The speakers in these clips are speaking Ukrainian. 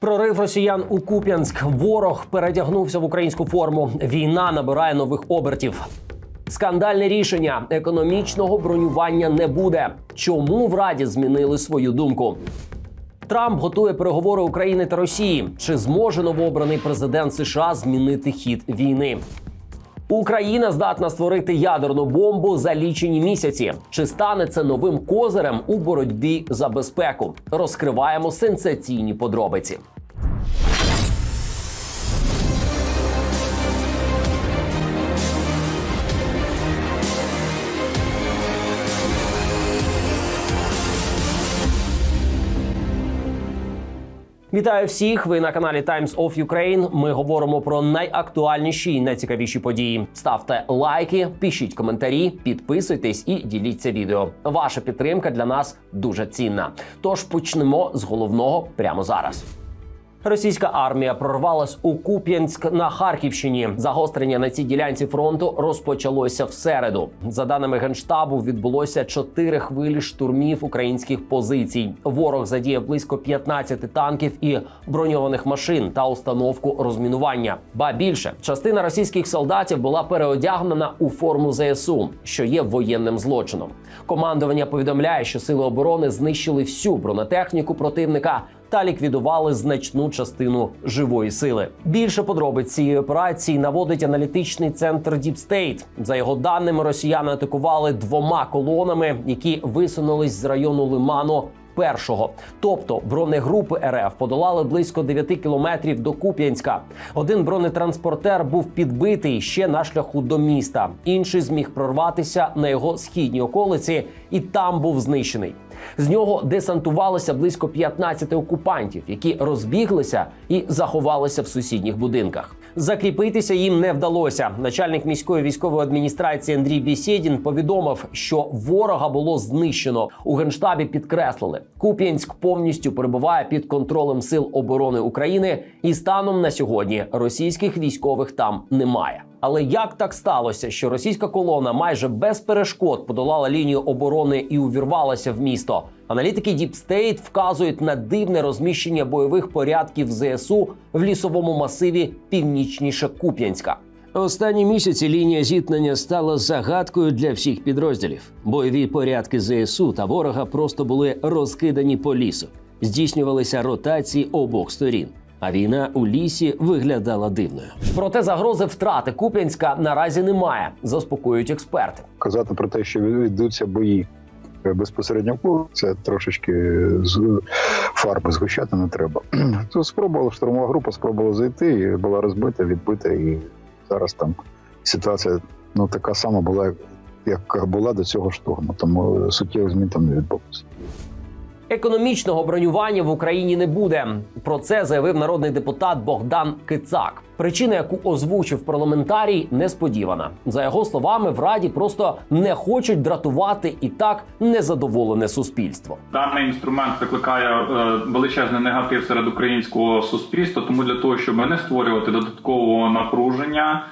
Прорив росіян у Куп'янськ. Ворог передягнувся в українську форму. Війна набирає нових обертів. Скандальне рішення економічного бронювання не буде. Чому в Раді змінили свою думку? Трамп готує переговори України та Росії. Чи зможе новообраний президент США змінити хід війни? Україна здатна створити ядерну бомбу за лічені місяці. Чи стане це новим козирем у боротьбі за безпеку? Розкриваємо сенсаційні подробиці. Вітаю всіх! Ви на каналі Times of Ukraine. Ми говоримо про найактуальніші і найцікавіші події. Ставте лайки, пишіть коментарі, підписуйтесь і діліться відео. Ваша підтримка для нас дуже цінна. Тож почнемо з головного прямо зараз. Російська армія прорвалась у Куп'янськ на Харківщині. Загострення на цій ділянці фронту розпочалося в середу. За даними генштабу, відбулося чотири хвилі штурмів українських позицій. Ворог задіяв близько 15 танків і броньованих машин та установку розмінування. Ба більше частина російських солдатів була переодягнена у форму ЗСУ, що є воєнним злочином. Командування повідомляє, що сили оборони знищили всю бронетехніку противника та ліквідували значну частину живої сили. Більше подробиць цієї операції наводить аналітичний центр Deep State. За його даними, росіяни атакували двома колонами, які висунулись з району Лиману. Першого, тобто бронегрупи РФ подолали близько 9 кілометрів до Куп'янська. Один бронетранспортер був підбитий ще на шляху до міста. Інший зміг прорватися на його східній околиці, і там був знищений. З нього десантувалося близько 15 окупантів, які розбіглися і заховалися в сусідніх будинках. Закріпитися їм не вдалося. Начальник міської військової адміністрації Андрій Бісєдін повідомив, що ворога було знищено. У генштабі підкреслили, Куп'янськ повністю перебуває під контролем сил оборони України, і станом на сьогодні російських військових там немає. Але як так сталося, що російська колона майже без перешкод подолала лінію оборони і увірвалася в місто? Аналітики Deep State вказують на дивне розміщення бойових порядків ЗСУ в лісовому масиві північніше Куп'янська. Останні місяці лінія зіткнення стала загадкою для всіх підрозділів. Бойові порядки ЗСУ та ворога просто були розкидані по лісу, здійснювалися ротації обох сторін. А війна у лісі виглядала дивною. Проте загрози втрати Куп'янська наразі немає, заспокоюють експерти. казати про те, що ведуться бої безпосередньо в полі, це трошечки з фарби згущати не треба. То спробувала штурмова група, спробувала зайти, і була розбита, відбита, і зараз там ситуація ну така сама була, як була до цього штурму. Тому суттєвих змін там не відбулося. Економічного бронювання в Україні не буде. Про це заявив народний депутат Богдан Кицак. Причина, яку озвучив парламентарій, несподівана. За його словами, в раді просто не хочуть дратувати і так незадоволене суспільство. Даний інструмент викликає е, величезний негатив серед українського суспільства. Тому для того, щоб не створювати додаткового напруження,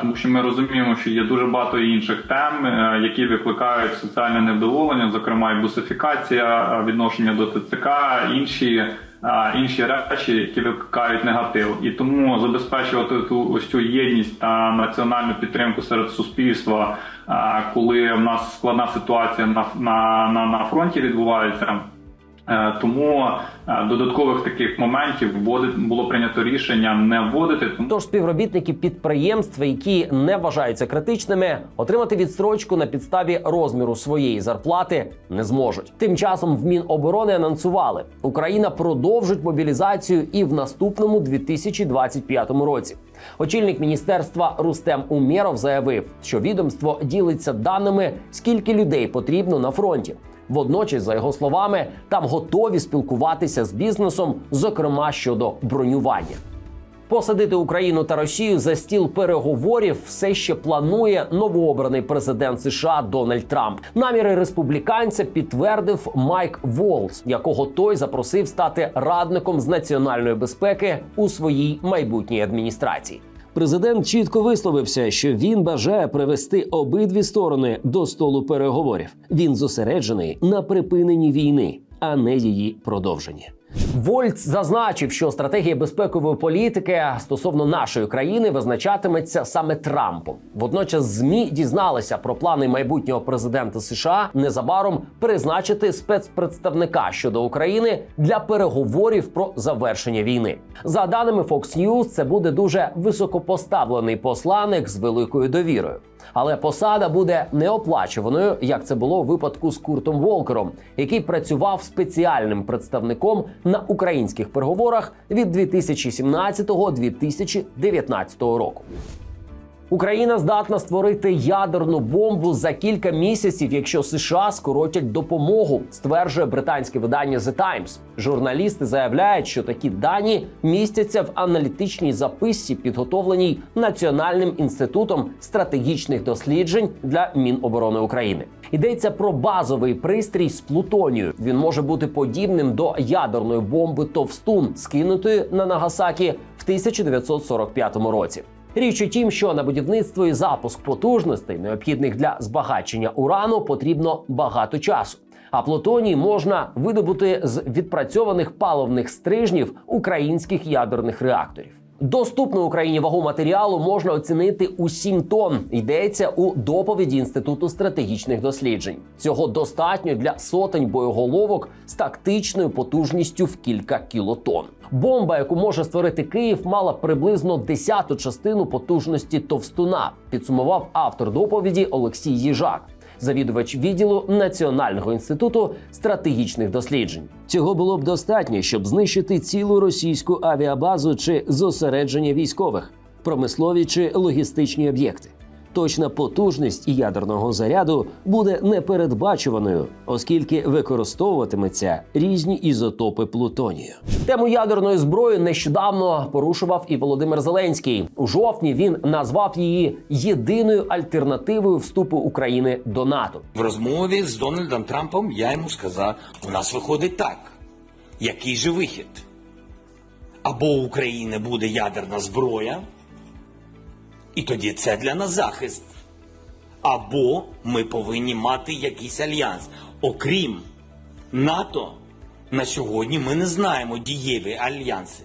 тому що ми розуміємо, що є дуже багато інших тем, е, які викликають соціальне невдоволення, зокрема і бусифікація, е, відношення до ТЦК, інші. е, Інші речі, які викликають негатив, і тому забезпечувати ту ось цю єдність та національну підтримку серед суспільства, е, коли в нас складна ситуація на, на, на, на фронті відбувається. Е, Тому е, додаткових таких моментів було прийнято рішення не вводити. Тож співробітники підприємств, які не вважаються критичними, отримати відстрочку на підставі розміру своєї зарплати не зможуть. Тим часом в Міноборони анонсували, Україна продовжить мобілізацію і в наступному 2025 році. Очільник міністерства Рустем Умєров заявив, що відомство ділиться даними, скільки людей потрібно на фронті. Водночас, за його словами, там готові спілкуватися з бізнесом, зокрема щодо бронювання. Посадити Україну та Росію за стіл переговорів все ще планує новообраний президент США Дональд Трамп. Наміри республіканця підтвердив Майк Волс, якого той запросив стати радником з національної безпеки у своїй майбутній адміністрації. Президент чітко висловився, що він бажає привести обидві сторони до столу переговорів. Він зосереджений на припиненні війни, а не її продовженні. Вольц зазначив, що стратегія безпекової політики стосовно нашої країни визначатиметься саме Трампом. Водночас змі дізналися про плани майбутнього президента США незабаром призначити спецпредставника щодо України для переговорів про завершення війни. За даними Fox News, це буде дуже високопоставлений посланник з великою довірою. Але посада буде неоплачуваною, як це було у випадку з Куртом Волкером, який працював спеціальним представником на українських переговорах від 2017-2019 року. Україна здатна створити ядерну бомбу за кілька місяців, якщо США скоротять допомогу, стверджує британське видання The Times. Журналісти заявляють, що такі дані містяться в аналітичній записці, підготовленій Національним інститутом стратегічних досліджень для Міноборони України. Йдеться про базовий пристрій з плутонію. Він може бути подібним до ядерної бомби Товстун, скинутої на Нагасакі в 1945 році. Річ у тім, що на будівництво і запуск потужностей, необхідних для збагачення урану, потрібно багато часу. А плутоній можна видобути з відпрацьованих паливних стрижнів українських ядерних реакторів. Доступну Україні вагу матеріалу можна оцінити у 7 тонн. Йдеться у доповіді Інституту стратегічних досліджень. Цього достатньо для сотень боєголовок з тактичною потужністю в кілька кілотон. Бомба, яку може створити Київ, мала приблизно десяту частину потужності товстуна. Підсумував автор доповіді Олексій Їжак, завідувач відділу Національного інституту стратегічних досліджень. Цього було б достатньо, щоб знищити цілу російську авіабазу чи зосередження військових, промислові чи логістичні об'єкти. Точна потужність ядерного заряду буде непередбачуваною, оскільки використовуватиметься різні ізотопи плутонію. Тему ядерної зброї нещодавно порушував і Володимир Зеленський. У жовтні він назвав її єдиною альтернативою вступу України до НАТО. В розмові з Дональдом Трампом я йому сказав: у нас виходить так. Який же вихід? Або у України буде ядерна зброя, і тоді це для нас захист. Або ми повинні мати якийсь альянс. Окрім НАТО, на сьогодні ми не знаємо дієві альянси.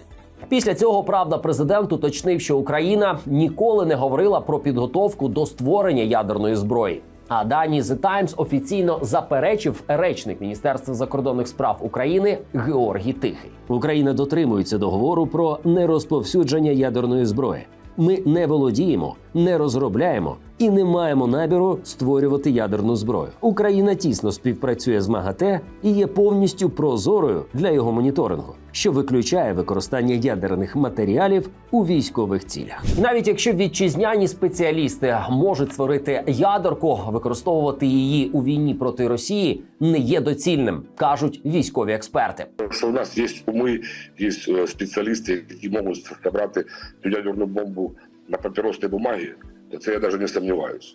Після цього правда президент уточнив, що Україна ніколи не говорила про підготовку до створення ядерної зброї. А дані The Times офіційно заперечив речник Міністерства закордонних справ України Георгій Тихий. Україна дотримується договору про нерозповсюдження ядерної зброї. Ми не володіємо, не розробляємо і не маємо наміру створювати ядерну зброю. Україна тісно співпрацює з МАГАТЕ і є повністю прозорою для його моніторингу, що виключає використання ядерних матеріалів у військових цілях. Навіть якщо вітчизняні спеціалісти можуть створити ядерку, використовувати її у війні проти Росії не є доцільним, кажуть військові експерти. що у нас є уми, є е, спеціалісти, які можуть зібрати цю ядерну бомбу на папіросній бумагі, то це я навіть не сумніваюся.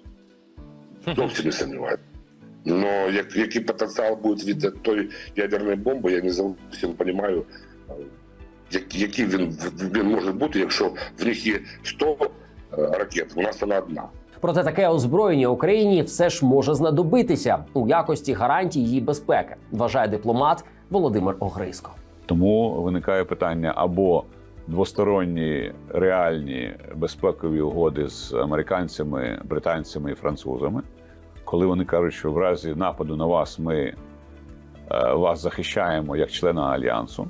Зовсім не сумніваюся. Но як, який потенціал буде від тої ядерної бомби, я не зовсім розумію, який він, він може бути, якщо в них є 100 е, ракет, у нас вона одна. Проте таке озброєння Україні все ж може знадобитися у якості гарантій її безпеки, вважає дипломат Володимир Огризко. Тому виникає питання або двосторонні реальні безпекові угоди з американцями, британцями і французами, коли вони кажуть, що в разі нападу на вас ми е, вас захищаємо як члена альянсу,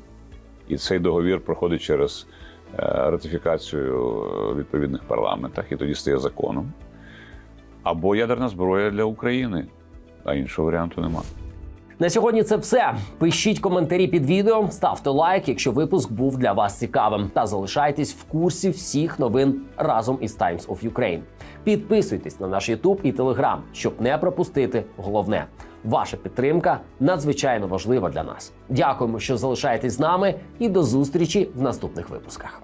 і цей договір проходить через е, ратифікацію в відповідних парламентах, і тоді стає законом. Або ядерна зброя для України, а іншого варіанту немає. На сьогодні це все. Пишіть коментарі під відео, ставте лайк, якщо випуск був для вас цікавим, та залишайтесь в курсі всіх новин разом із Times of Ukraine. Підписуйтесь на наш YouTube і Telegram, щоб не пропустити головне. Ваша підтримка надзвичайно важлива для нас. Дякуємо, що залишаєтесь з нами, і до зустрічі в наступних випусках.